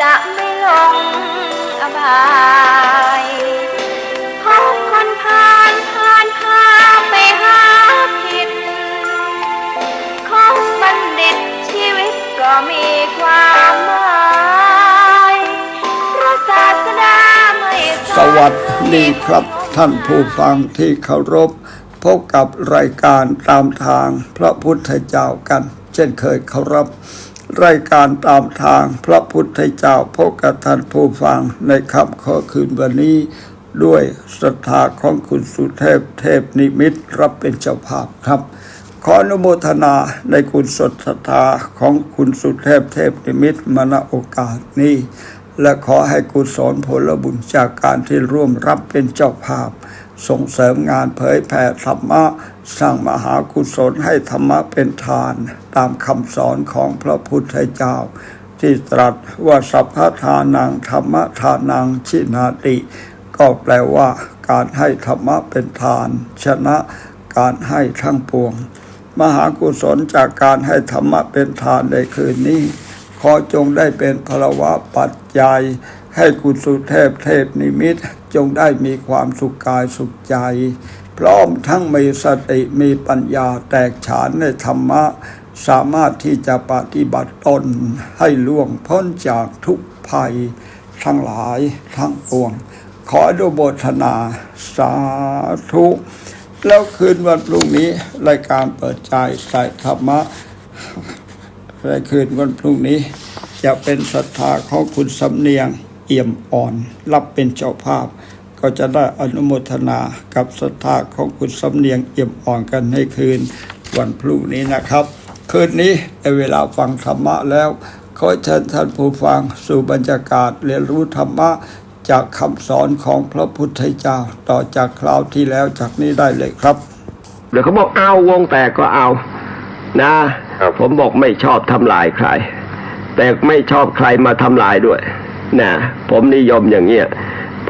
จะไม่ลงอบายพบคนผ่านผ่านพาไปหาผิดของบัณฑิตชีวิตก็มีความหมายพระศาสดาไม่สวัสดีครับท่านผู้ฟังที่เคารพ พบกับรายการตามทางพระพุทธเจ้ากัน เช่นเคยเคารพ รายการตามทางพระพุทธเจ้าพบกับท่านผู้ฟังในค่ำข้อคืนวันนี้ ด้วยศรัทธาของคุณสุเทพเทพนิมิตรรับเป็นเจ้าภาพครับ ขออนุโมทนาในคุณสดศรัทธาของคุณสุเทพเทพนิมิตรมาณโอกาสนี้ และขอให้กุศลผลบุญจากการที่ร่วมรับเป็นเจ้าภาพ ส่งเสริมงานเผยแผ่ธรรมะ สร้างมหากุศลให้ธรรมะเป็นทาน ตามคำสอนของพระพุทธเจ้า ที่ตรัสว่าสัพพทานังธรรมทานังชินาติ ก็แปลว่า การให้ธรรมะเป็นทาน ชนะการให้ทั้งปวง มหากุศลจากการให้ธรรมะเป็นทานในคืนนี้ ขอจงได้เป็นพลวะปัจจัย ให้คุณสุเทพเทพนิมิตจงได้มีความสุขกายสุขใจ พร้อมทั้งมีสติมีปัญญาแตกฉานในธรรมะ สามารถที่จะปฏิบัติตนให้ล่วงพ้นจากทุกภัย ทั้งหลายทั้งปวง ขออนุโมทนาสาธุแล้วคืนวันพรุ่งนี้รายการเปิดใจใส่ธรรมะในคืนวันพรุ่งนี้จะเป็นศรัทธาของคุณสำเนียง เอี่ยมอ่อน รับเป็นเจ้าภาพ ก็จะได้อนุโมทนากับศรัทธาของคุณสำเนียงเอี่ยมอ่อนกันในคืนวันพรุ่งนี้นะครับ คืนนี้ในเวลาฟังธรรมะแล้ว ขอเชิญท่านผู้ฟังสู่บรรยากาศเรียนรู้ธรรมะจากคำสอนของพระพุทธเจ้าต่อจากคราวที่แล้วจากนี้ได้เลยครับ เดี๋ยวเขาบอกเอาวงแตกก็เอา นะ ผมบอกไม่ชอบทำลายใคร แต่ไม่ชอบใครมาทำลายด้วย นะผมนิยมอย่างเงี้ย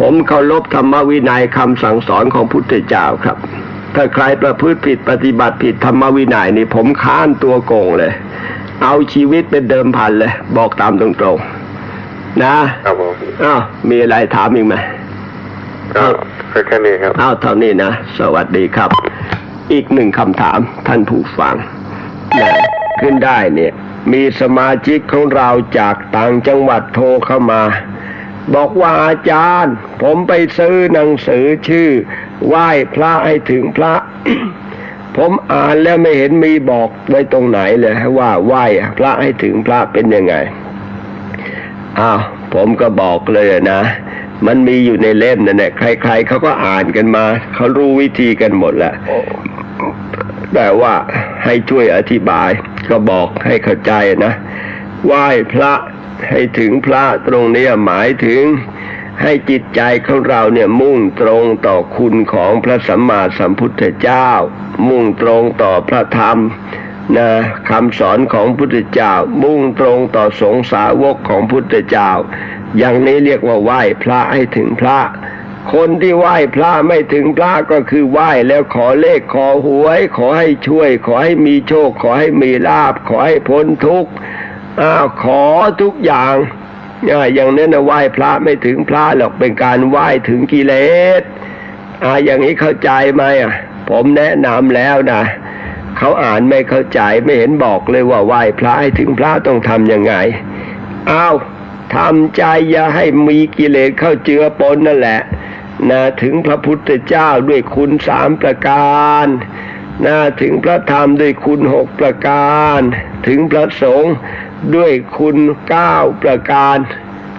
ผมเคารพธรรมวินัยคำสั่งสอนของพุทธเจ้าครับ ถ้าใครประพฤติผิดปฏิบัติผิดธรรมวินัยนี่ผมค้านตัวโกงเลย เอาชีวิตเป็นเดิมพันเลย บอกตามตรงๆ นะครับผมอ้าวมีอะไรถามอีกไหมก็แค่นี้ครับอ้าวเท่านี้นะ สวัสดีครับ อีกหนึ่งคำถามท่านผู้ฟังนะขึ้นได้เนี่ย มีสมาชิกของเราจากต่างจังหวัดโทรเข้ามา บอกว่าอาจารย์ ผมไปซื้อหนังสือชื่อ ไหว้พระให้ถึงพระ ผมอ่านแล้วไม่เห็นมีบอกไว้ตรงไหนเลยว่าไหว้พระให้ถึงพระเป็นยังไงอ้าวผมก็บอกเลยนะมันมีอยู่ในเล่มนั่นแหละใคร ๆเขาก็อ่านกันมาเขารู้วิธีกันหมดแหละแต่ว่าให้ช่วยอธิบาย ก็บอกให้เข้าใจนะไหว้พระให้ถึงพระตรงนี้หมายถึงให้จิตใจของเราเนี่ยมุ่งตรงต่อคุณของพระสัมมาสัมพุทธเจ้า มุ่งตรงต่อพระธรรมนะคำสอนของพุทธเจ้า มุ่งตรงต่อสงสาวกของพุทธเจ้า อย่างนี้เรียกว่าไหว้พระให้ถึงพระ คนที่ไหว้พระไม่ถึงพระก็คือไหว้แล้วขอเลขขอหวย ขอให้ช่วย ขอให้มีโชค ขอให้มีลาบ ขอให้พ้นทุกข์อ้าวขอทุกอย่างอย่างนั้นนะไหว้พระไม่ถึงพระหรอกเป็นการไหว้ถึงกิเลสอ่าอย่างนี้เข้าใจไหมอะ ผมแนะนำแล้วนะเขาอ่านไม่เข้าใจไม่เห็นบอกเลยว่าไหว้พระให้ถึงพระต้องทำยังไงอ้าวทำใจอย่าให้มีกิเลสเข้าเจือปนนั่นแหละ นะถึงพระพุทธเจ้าด้วยคุณสามประการนะถึงพระธรรมด้วยคุณหกประการ ถึงพระสงฆ์ด้วยคุณเก้าประการ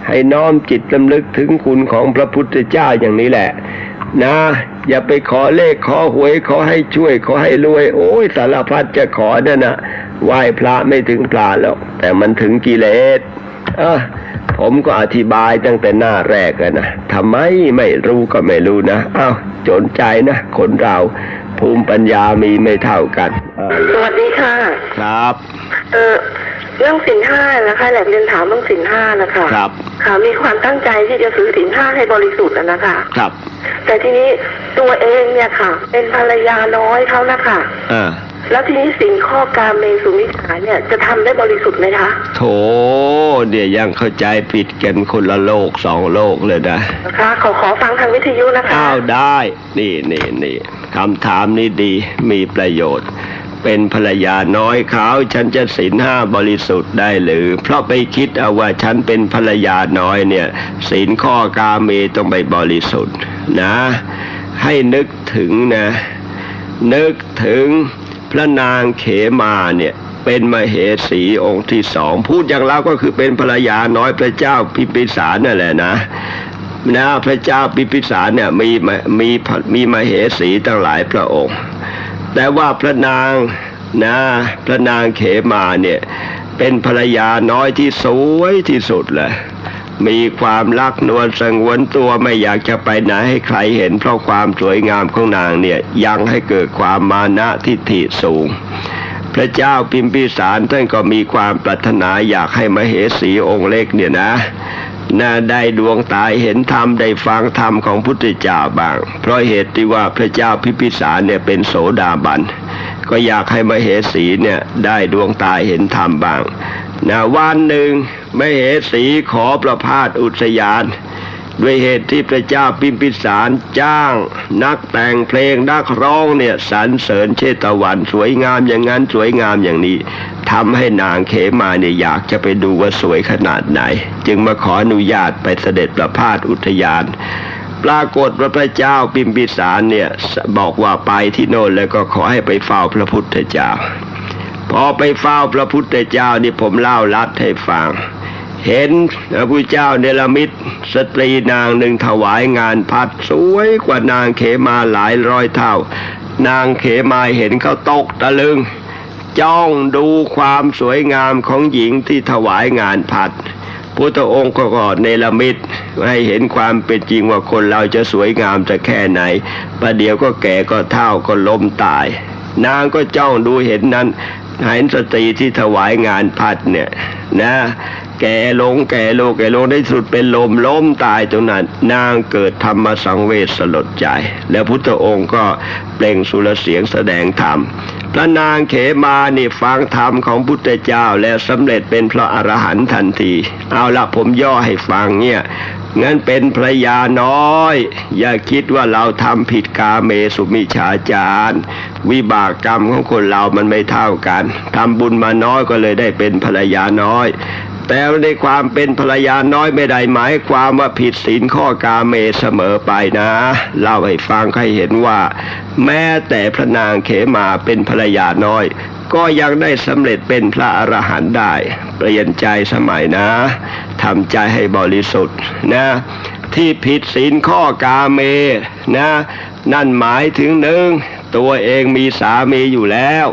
ให้น้อมจิตลำลึกถึงคุณของพระพุทธเจ้าอย่างนี้แหละ นะ อย่าไปขอเลขขอหวยขอให้ช่วยขอให้รวย โอ้ยสารพัดจะขอนั่นนะไหว้พระไม่ถึงพระหรอกแต่มันถึงกิเลส เออ ผมก็อธิบายตั้งแต่หน้าแรกอะนะทำไมไม่รู้ก็ไม่รู้นะอ้าวจนใจนะคนเราภูมิปัญญามีไม่เท่ากันเออสวัสดีค่ะ ครับ เออเรื่องสินห้านะคะอยากเรียนถามเรื่องสินห้านะคะครับค่ะมีความตั้งใจที่จะซื้อสินห้าให้บริสุทธิ์อะนะคะ ครับ แต่ทีนี้ตัวเองเนี่ยค่ะ เป็นภรรยาน้อยเขานะคะอ่า แล้วทีนี้สินข้อกามเมสุมิจฉาเนี่ยจะทำได้บริสุทธิ์ไหมคะ โถเนี่ยยังเข้าใจผิดกันคนละโลกสองโลกเลยนะนะคะขอขอฟังทางวิทยุนะคะอ้าวได้ นี่นี่นี่คำถามนี้ดีมีประโยชน์ เป็นภรรยาน้อยเขาฉันจะศีลห้าบริสุทธิ์ได้หรือ เพราะไปคิดเอาว่าฉันเป็นภรรยาน้อยเนี่ยศีลข้อกาเมต้องไปบริสุทธิ์นะ ให้นึกถึงนะ นึกถึง พระนางเขมาเนี่ยเป็นมเหสีองค์ที่สอง พูดอย่างเราก็คือเป็นภรรยาน้อยพระเจ้าพิพิสารนั่นแหละนะนะพระเจ้าพิพิสารเนี่ยมีมามีมีมเหสีตั้งหลายพระองค์ แต่ว่าพระนางนะพระนางเขมาเนี่ยเป็นภรรยาน้อยที่สวยที่สุดเลย มีความรักนวลสงวนตัวไม่อยากจะไปไหนให้ใครเห็น เพราะความสวยงามของนางเนี่ยยังให้เกิดความมานะทิฐิสูง พระเจ้าพิมพิสารท่านก็มีความปรารถนาอยากให้มเหสีองค์เล็กเนี่ยนะน่าได้ดวงตาเห็นธรรมได้ฟังธรรมของพุทธเจ้าบ้าง เพราะเหตุที่ว่าพระเจ้าพิมพิสารเนี่ยเป็นโสดาบัน ก็อยากให้มเหสีเนี่ยได้ดวงตาเห็นธรรมบ้าง นะวันหนึ่งมเหสีขอประพาสอุทยาน ด้วยเหตุที่พระเจ้าพิมพิสารจ้าง นักแต่งเพลงนักร้องเนี่ยสรรเสริญเชตวัน สวยงามอย่างนั้นสวยงามอย่างนี้ทำให้นางเขมาเนี่ยอยากจะไปดูว่าสวยขนาดไหน จึงมาขออนุญาตไปเสด็จประพาสอุทยานปรากฏว่าพระเจ้าพิมพิสารเนี่ยบอกว่าไปที่โน่นแล้วก็ขอให้ไปเฝ้าพระพุทธเจ้า พอไปเฝ้าพระพุทธเจ้านี่ผมเล่าลัดให้ฟัง เห็นพระพุทธเจ้าเนรมิตสตรีนางหนึ่งถวายงานพัดสวยกว่านางเขมาหลายร้อยเท่า นางเขมาเห็นเขาตกตะลึง จ้องดูความสวยงามของหญิงที่ถวายงานพัดพุทธองค์ก็กอดเนรมิตให้เห็นความเป็นจริงว่าคนเราจะสวยงามจะแค่ไหน ประเดี๋ยวก็แก่ก็เฒ่าก็ล้มตาย นางก็จ้องดูเห็นนั้น ห็นสตรีที่ถวายงานพัดเนี่ยนะ แก่ลงแก่ลงแก่ลงในสุดเป็นลมล้มตายตรงนั้นนางเกิดธรรมสังเวชสลดใจ แล้วพุทธองค์ก็เปล่งสุรเสียงแสดงธรรมพระนางเขมานี่ฟังธรรมของพุทธเจ้าแล้วสำเร็จเป็นพระอรหันต์ทันที เอาละผมย่อให้ฟังเนี่ยงั้นเป็นภรรยาน้อย อย่าคิดว่าเราทำผิดกาเมสุมิฉาจารวิบากกรรมของคนเรามันไม่เท่ากันทำบุญมาน้อยก็เลยได้เป็นภรรยาน้อย แต่ในความเป็นภรรยาน้อยไม่ได้หมายความว่าผิดศีลข้อกาเมเสมอไปนะ เล่าให้ฟังให้เห็นว่า แม้แต่พระนางเขมาเป็นภรรยาน้อย ก็ยังได้สำเร็จเป็นพระอรหันต์ได้ เปลี่ยนใจสมัยนะทำใจให้บริสุทธิ์นะ ที่ผิดศีลข้อกาเมนะ นั่นหมายถึงหนึ่งตัวเองมีสามีอยู่แล้ว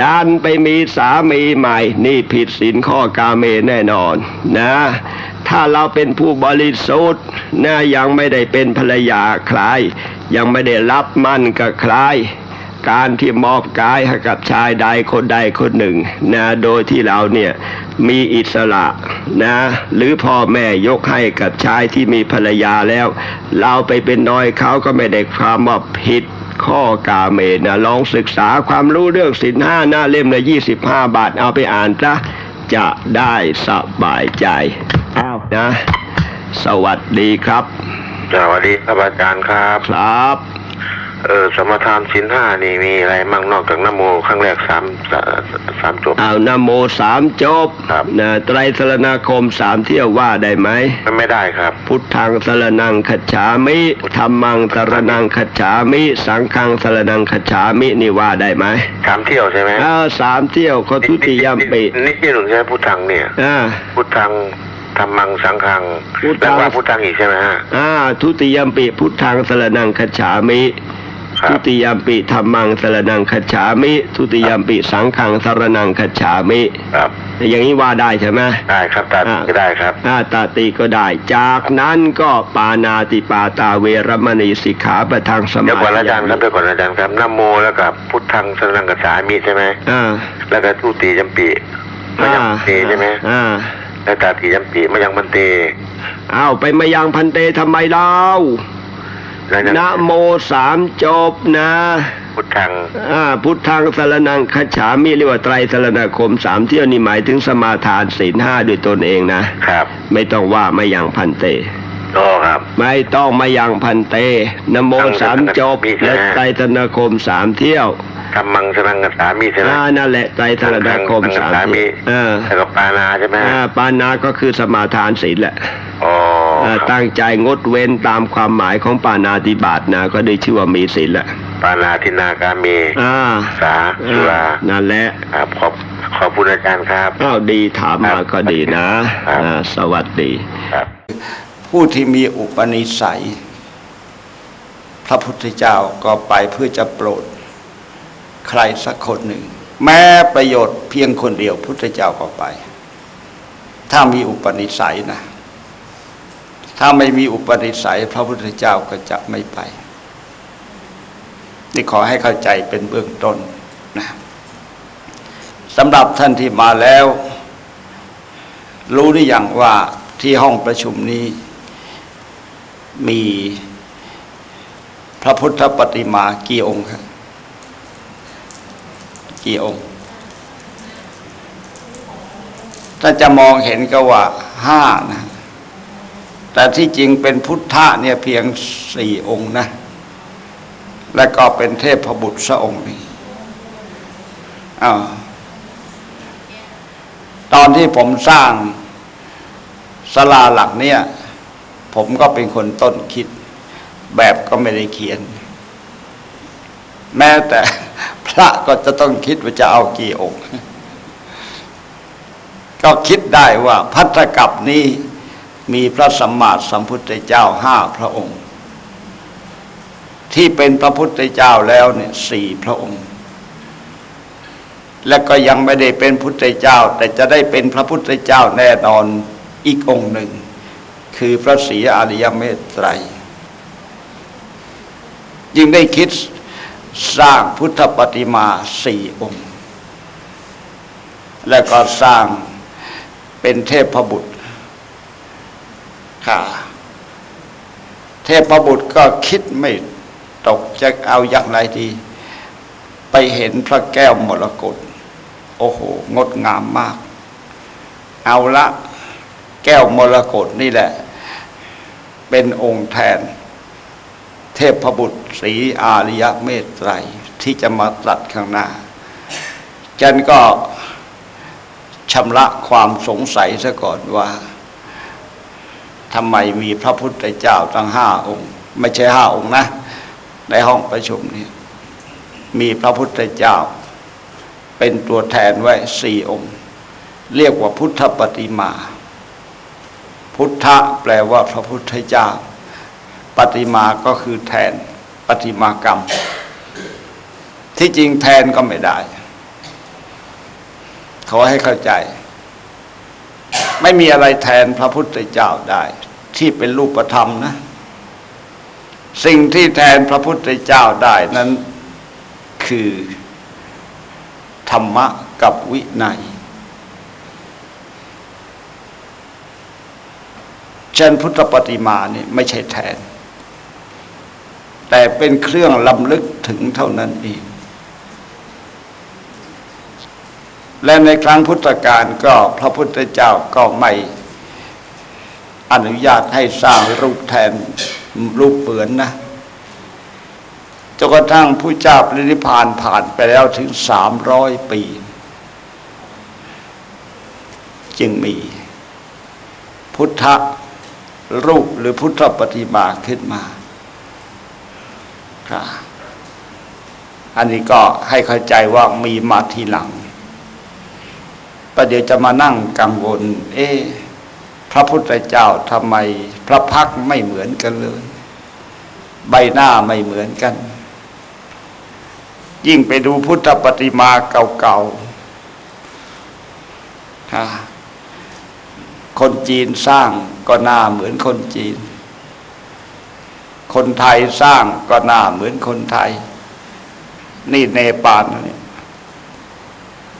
ดันไปมีสามีใหม่ นี่ผิดศีลข้อกาเมแน่นอนนะ ถ้าเราเป็นผู้บริสุทธิ์นะยังไม่ได้เป็นภรรยาใคร ยังไม่ได้รับมั่นกับใครการที่มอบกายให้กับชายใดคนใดคนหนึ่งนะโดยที่เราเนี่ยมีอิสระนะหรือพ่อแม่ยกให้กับชายที่มีภรรยาแล้ว เราไปเป็นน้อยเขาก็ไม่ได้ความว่าผิด ข้อกาเมนะลองศึกษาความรู้เรื่องสินห้าหน้าเล่มละยี่สิบห้าบาทเอาไปอ่านซะจะได้สบายใจอ้าวนะ สวัสดีครับ สวัสดีครับอาจารย์ครับ ครับ เออสมทานสินห้านี่มีอะไรมั่งนอกจากนโมครั้งแรกสามสาสามจบ เอานะโมสามจบครับ นะไตรสรณคมสามเที่ยวว่าได้ไหม ไม่ได้ครับ พุทธังสรนังคัจฉามิธรรมังสรนังคัจฉามิ สังฆังสรนังคัจฉามินี่ว่าได้ไหมสามเที่ยวใช่ไหมเออสามเที่ยวเขาทุติยมปินี่ที่หนึ่งใช่ไหมพุทธังเนี่ยอ่า พุทธังธรรมังสังฆังพุทธัง แล้วว่าพุทธังอีกใช่ไหมฮะอ่าทุติยมปิพุทธังสรนังคัจฉามิครับ ทุติยมปิธรรมังสรนังคัจฉามิ ทุติยมปิสังฆังสรนังคัจฉามิครับอย่างนี้ว่าได้ใช่ไหมได้ครับตาอ่าก็ได้ครับอาตาติก็ได้ จากนั้นก็ปานาติปาตาเวรมณีสิกขาประทังสมาเดี๋ยวก่อนอาจารย์ครับธิเดี๋ยวก่อนอาจารย์ครับนโมแล้วกับพุทธังสรนังกัจฉามิใช่ไหมอ่าแล้วก็ทุติยมปีมายังพันเตใช่ไหมอ่าแล้วตาทีจำปีมายังพันเตอ้าวไปมายังพันเตทำไมเล่า แล้วยังนะโมสามจบนะพุทธังอ่าพุทธังสารนังคัจฉามิเรียกว่าไตรสรณคมสามเที่ยวนี่หมายถึงสมาทานศีลห้าด้วยตนเองนะ ครับไม่ต้องว่ามายังพันเตก็ครับ ไม่ต้องมายังพันเตนะโมสามจบมีใช่ไหมและไตรสรณคมสามเที่ยวธรรมังสนังกสามีใช่ไหมอ่านั่นแหละไตรสรณคมสามสามีเที่ยวเออแล้วก็ปานาใช่ไหมอ่าปานาก็คือสมาทานศีลแหละอ๋อเอ่อครับ ตั้งใจงดเว้นตามความหมายของปานาติบาตนะ ก็ได้ชื่อว่ามีศีลแหละปานาทินากามีอ่าสาสุรานั่นแหละครับขอบขอบคุณอาจารย์ครับอ้าวดีถามมาก็ดีนะครับอ่าสวัสดีครับผู้ที่มีอุปนิสัย พระพุทธเจ้าก็ไปเพื่อจะโปรด ใครสักคนหนึ่ง แม้ประโยชน์เพียงคนเดียวพุทธเจ้าก็ไป ถ้ามีอุปนิสัยนะ ถ้าไม่มีอุปนิสัย พระพุทธเจ้าก็จะไม่ไป นี่ขอให้เข้าใจเป็นเบื้องต้นนะสำหรับท่านที่มาแล้ว รู้หรือยังว่าที่ห้องประชุมนี้มีพระพุทธปฏิมากี่องค์ครับกี่องค์ ถ้าจะมองเห็นก็ว่าห้านะ แต่ที่จริงเป็นพุทธะเนี่ยเพียงสี่องค์นะ และก็เป็นเทพบุตรสะองค์นี้อ้าวตอนที่ผมสร้างศาลาหลักเนี่ย ผมก็เป็นคนต้นคิด แบบก็ไม่ได้เขียน แม้แต่พระก็จะต้องคิดว่าจะเอากี่องค์ ก็คิดได้ว่าพัทธกับนี้ มีพระสัมมาสัมพุทธเจ้าห้าพระองค์ ที่เป็นพระพุทธเจ้าแล้วเนี่ยสี่พระองค์ และก็ยังไม่ได้เป็นพุทธเจ้า แต่จะได้เป็นพระพุทธเจ้าแน่นอนอีกองค์หนึ่ง คือพระศรีอริยเมตไตรยิ่งได้คิดสร้างพุทธปฏิมาสี่องค์ และก็สร้างเป็นเทพบุตร ค่ะเทพบุตรก็คิดไม่ตกจะเอาอย่างไรดี ไปเห็นพระแก้วมรกตโอ้โห งดงามมาก เอาละแก้วมรกตนี่แหละ เป็นองค์แทน เทพบุตรศรีอาริยเมตไตรที่จะมาตรัสข้างหน้า จันก็ชำระความสงสัยซะก่อนว่า ทำไมมีพระพุทธเจ้าตั้งห้าองค์ ไม่ใช่ห้าองค์นะ ในห้องประชุมนี้มีพระพุทธเจ้า เป็นตัวแทนไว้สี่องค์ เรียกว่าพุทธปฏิมา พุทธะแปลว่าพระพุทธเจ้า ปฏิมาก็คือแทนปฏิมากรรม ที่จริงแทนก็ไม่ได้ ขอให้เข้าใจ ไม่มีอะไรแทนพระพุทธเจ้าได้ ที่เป็นรูปธรรมนะ สิ่งที่แทนพระพุทธเจ้าได้นั้นคือธรรมะกับวินัยเช่นพุทธปฏิมาเนี่ยไม่ใช่แทน แต่เป็นเครื่องลำลึกถึงเท่านั้นเอง และในครั้งพุทธกาลก็พระพุทธเจ้าก็ไม่อนุญาตให้สร้างรูปแทนรูปเปือนนะจนกระทั่งผู้เจ้าปรินิพพานผ่านไปแล้วถึงสามร้อยปี จึงมี พุทธรูปหรือพุทธปฏิมาขึ้นมาครับอันนี้ก็ให้เข้าใจว่ามีมาทีหลัง ประเดี๋ยวจะมานั่งกังวล เอ๊ะพระพุทธเจ้าทำไม พระพักไม่เหมือนกันเลย ใบหน้าไม่เหมือนกัน ยิ่งไปดูพุทธปฏิมาเก่าๆคนจีนสร้างก็หน้าเหมือนคนจีน คนไทยสร้างก็หน้าเหมือนคนไทย นี่เนปาลนี่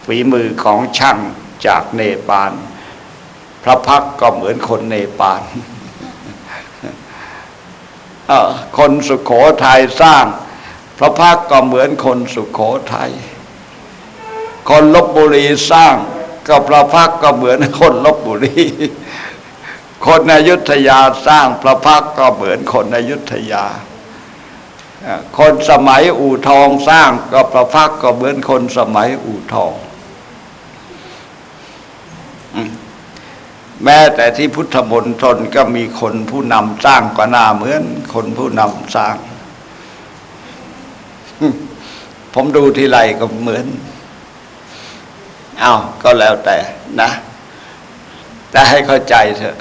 ฝีมือของช่าง จากเนปาล พระพักก็เหมือนคนเนปาลคนสุขโขทัยสร้าง พระพักก็เหมือนคนสุขโขทัยคนลบบุรีสร้าง ก็พระพักก็เหมือนคนลบบุรีคนอยุธยาสร้างพระพักก็เหมือนคนอยุธยา คนสมัยอู่ทองสร้างก็พระพักก็เหมือนคนสมัยอู่ทอง แม้แต่ที่พุทธมณฑลก็มีคนผู้นำสร้างก็น่าเหมือน คนผู้นำสร้าง ผมดูทีไรก็เหมือนอ้าวก็แล้วแต่นะ แต่ให้เข้าใจเถอะ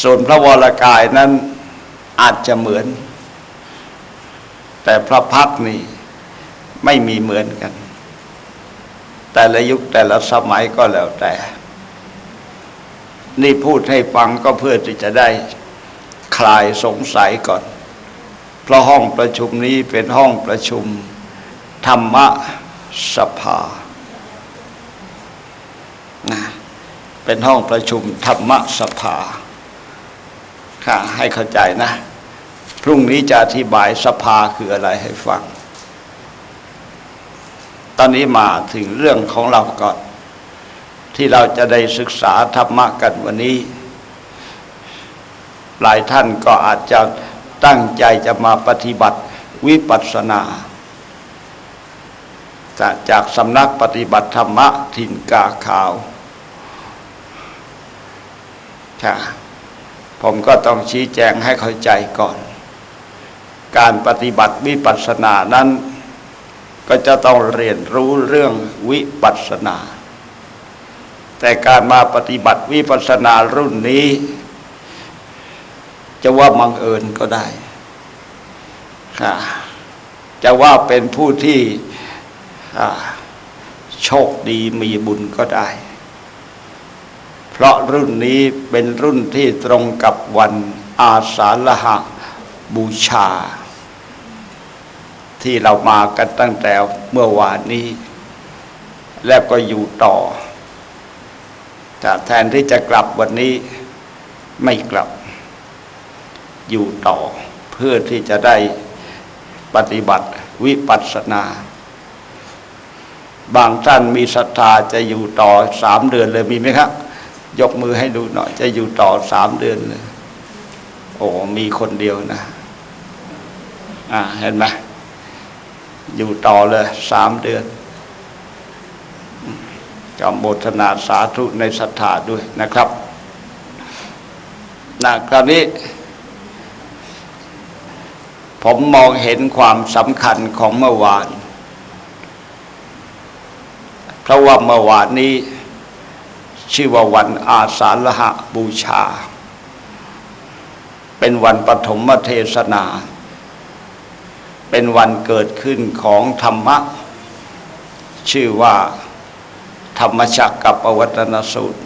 ส่วนพระวรากายนั้นอาจจะเหมือน แต่พระพักตร์นี่ไม่มีเหมือนกัน แต่ละยุคแต่ละสมัยก็แล้วแต่ นี่พูดให้ฟังก็เพื่อที่จะได้คลายสงสัยก่อน เพราะห้องประชุมนี้เป็นห้องประชุม ธรรมสภานะเป็นห้องประชุมธรรมสภา ค่ะให้เข้าใจนะ พรุ่งนี้จะอธิบายสภาคืออะไรให้ฟัง ตอนนี้มาถึงเรื่องของเราก่อน ที่เราจะได้ศึกษาธรรมะกันวันนี้ หลายท่านก็อาจจะตั้งใจจะมาปฏิบัติวิปัสสนา จากสำนักปฏิบัติธรรมะถิ่นกาขาวค่ะผมก็ต้องชี้แจงให้เข้าใจก่อน การปฏิบัติวิปัสสนานั้น ก็จะต้องเรียนรู้เรื่องวิปัสสนา แต่การมาปฏิบัติวิปัสสนารุ่นนี้ จะว่าบังเอิญก็ได้ค่ะจะว่าเป็นผู้ที่โชคดีมีบุญก็ได้ เพราะรุ่นนี้เป็นรุ่นที่ตรงกับวันอาสาฬหะบูชา ที่เรามากันตั้งแต่เมื่อวานนี้ แล้วก็อยู่ต่อ แต่แทนที่จะกลับวันนี้ไม่กลับอยู่ต่อ เพื่อที่จะได้ปฏิบัติวิปัสสนา บางท่านมีศรัทธาจะอยู่ต่อสามเดือนเลยมีไหมครับ ยกมือให้ดูหน่อย จะอยู่ต่อสามเดือนเลยโอ้มีคนเดียวนะอ่าเห็นไหมอยู่ต่อเลยสามเดือน ก็โมทนาสาธุในศรัทธาด้วยนะครับนะคราวนี้ ผมมองเห็นความสำคัญของเมื่อวาน เพราะว่าเมื่อวานนี้ ชื่อว่าวันอาสาฬหะบูชา เป็นวันปฐมเทศนา เป็นวันเกิดขึ้นของธรรมะ ชื่อว่า ธรรมชักกับปวัตนสูตร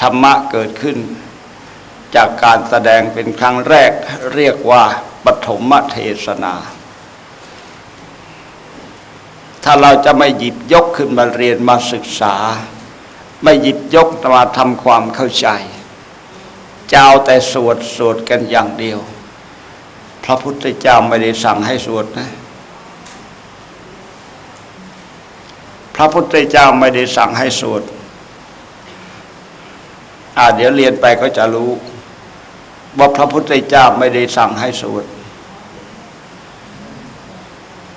ธรรมะเกิดขึ้น จากการแสดงเป็นครั้งแรกเรียกว่าปฐมเทศนา ถ้าเราจะไม่หยิบยกขึ้นมาเรียนมาศึกษา ไม่หยิบยกมาทำความเข้าใจจะเอาแต่สวดสวดกันอย่างเดียว พระพุทธเจ้าไม่ได้สั่งให้สวดนะ พระพุทธเจ้าไม่ได้สั่งให้สวดอ่าเดี๋ยวเรียนไปก็จะรู้ ว่าพระพุทธเจ้าไม่ได้สั่งให้สวด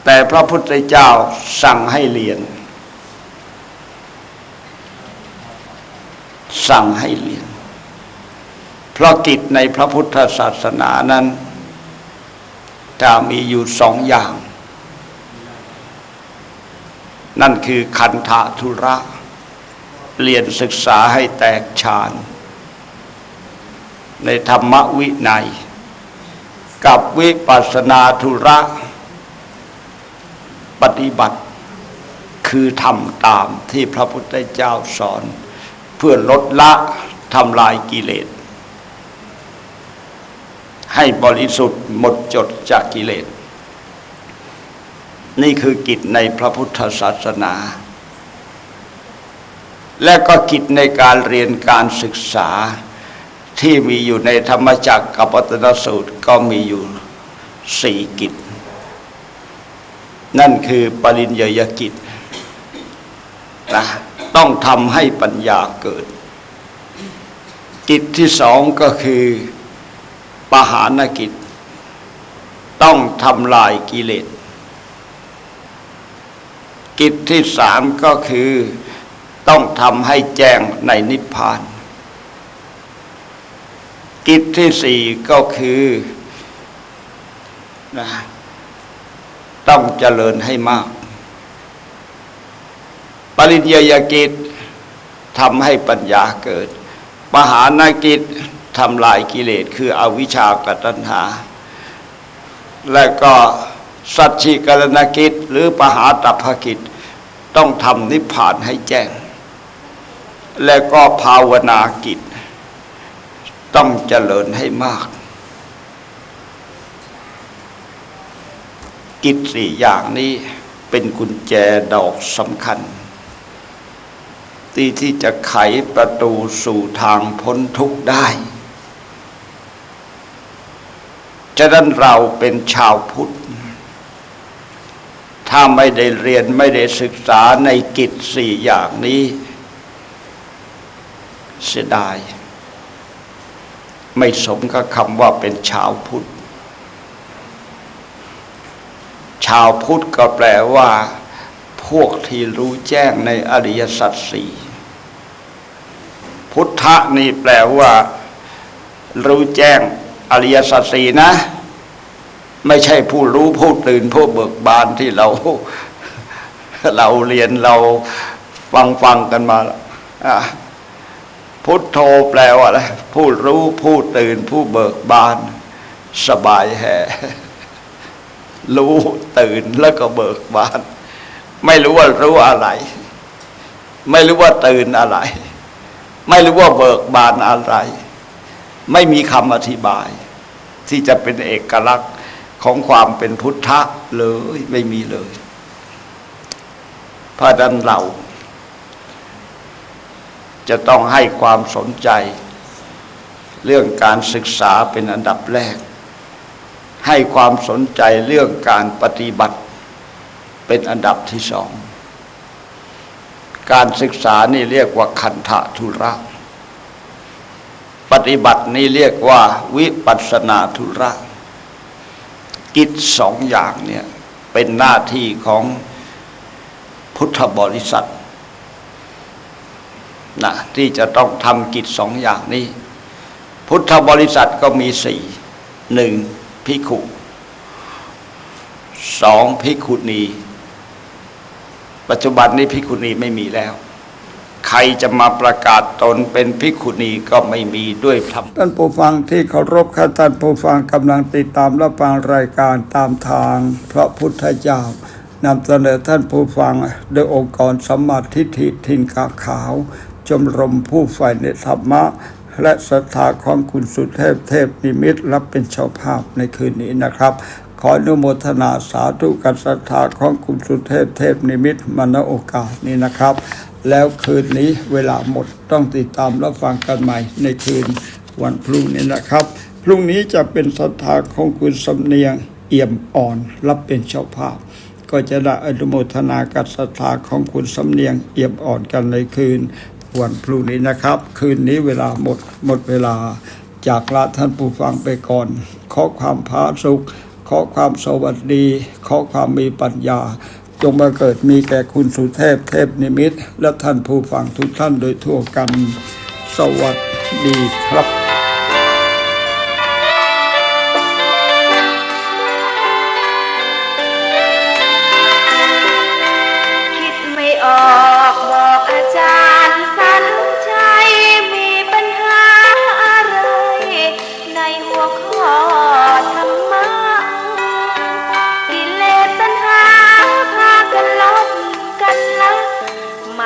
แต่พระพุทธเจ้าสั่งให้เรียน สั่งให้เรียน เพราะกิจในพระพุทธศาสนานั้นจะมีอยู่สองอย่าง นั่นคือคันธะธุระเรียนศึกษาให้แตกฉาน ในธรรมวินัย กับวิปัสนาธุระ ปฏิบัติคือทำตามที่พระพุทธเจ้าสอน เพื่อลดละทำลายกิเลส ให้บริสุทธิ์หมดจดจากกิเลส นี่คือกิจในพระพุทธศาสนา และก็กิจในการเรียนการศึกษาที่มีอยู่ในธรรมจักรกับปัตนสูตรก็มีอยู่สี่กิจ นั่นคือปริญญยกิจนะต้องทำให้ปัญญาเกิด กิจที่สองก็คือปหานกิจ ต้องทำลายกิเลส กิจที่สามก็คือต้องทำให้แจ้งในนิพพาน กิจที่สี่ก็คือนะต้องเจริญให้มาก ปริญญากิจทำให้ปัญญาเกิดปหานกิจทำลายกิเลสคืออวิชชากับตัณหา และก็สัจฉิกรณกิจ หรือปหาตัพพกิจ ต้องทำนิพพานให้แจ้ง และก็ภาวนากิจ ต้องเจริญให้มาก กิจสี่อย่างนี้เป็นกุญแจดอกสำคัญ ที่ที่จะไขประตูสู่ทางพ้นทุกข์ได้ฉะนั้นเราเป็นชาวพุทธ ถ้าไม่ได้เรียนไม่ได้ศึกษาในกิจสี่อย่างนี้ เสียดาย ไม่สมกับคำว่าเป็นชาวพุทธ ชาวพุทธก็แปลว่า พวกที่รู้แจ้งในอริยสัจสี่พุทธะนี่แปลว่า รู้แจ้งอริยสัจสี่นะ ไม่ใช่ผู้รู้ผู้ตื่นผู้เบิกบานที่เรา เราเรียนเราฟังฟังกันมาพุทโธแปลว่าอะไรผู้รู้ผู้ตื่นผู้เบิกบาน สบายแห่รู้ตื่นแล้วก็เบิกบาน ไม่รู้ว่ารู้อะไร ไม่รู้ว่าตื่นอะไร ไม่รู้ว่าเบิกบานอะไร ไม่มีคำอธิบาย ที่จะเป็นเอกลักษณ์ ของความเป็นพุทธะเลยไม่มีเลยพราะนั้นเรา จะต้องให้ความสนใจ เรื่องการศึกษาเป็นอันดับแรก ให้ความสนใจเรื่องการปฏิบัติ เป็นอันดับที่สอง การศึกษานี่เรียกว่าคันธะธุระ ปฏิบัตินี่เรียกว่าวิปัสสนาธุระ กิจสองอย่างเนี่ยเป็นหน้าที่ของพุทธบริษัทนะที่จะต้องทำกิจสองอย่างนี้ พุทธบริษัทก็มีสี่หนึ่งภิขุสองภิขุณี ปัจจุบันนี้ภิขุณีไม่มีแล้ว ใครจะมาประกาศตนเป็นภิกขุณีก็ไม่มีด้วยธรรมท่านผู้ฟังที่เคารพค่ะท่านผู้ฟังกำลังติดตามรับฟังรายการตามทางพระพุทธเจ้านำเสนอท่านผู้ฟังโดยองค์กรสมมาทิฏฐิทินกาขาว ชมรมผู้ใฝ่ในธรรมะ และศรัทธาของคุณสุเทพเทพนิมิตรรับเป็นเจ้าภาพในคืนนี้นะครับ ขออนุโมทนาสาธุการศรัทธาของคุณสุเทพเทพนิมิตรมาณโอกาสนี้นะครับ แล้วคืนนี้เวลาหมดต้องติดตามรับฟังกันใหม่ในคืนวันพรุ่งนี้นะครับ พรุ่งนี้จะเป็นศรัทธาของคุณสำเนียงเอี่ยมอ่อนรับเป็นเจ้าภาพ ก็จะได้อนุโมทนากับศรัทธาของคุณสำเนียงเอี่ยมอ่อนกันในคืนวันพรุ่งนี้นะครับ คืนนี้เวลาหมดหมดเวลาจากลาท่านผู้ฟังไปก่อน ขอความผาสุข ขอความสวัสดี ขอความมีปัญญา จงมาเกิดมีแก่คุณสุเทพเทพนิมิตและท่านผู้ฟังทุกท่านโดยทั่วกัน สวัสดีครับ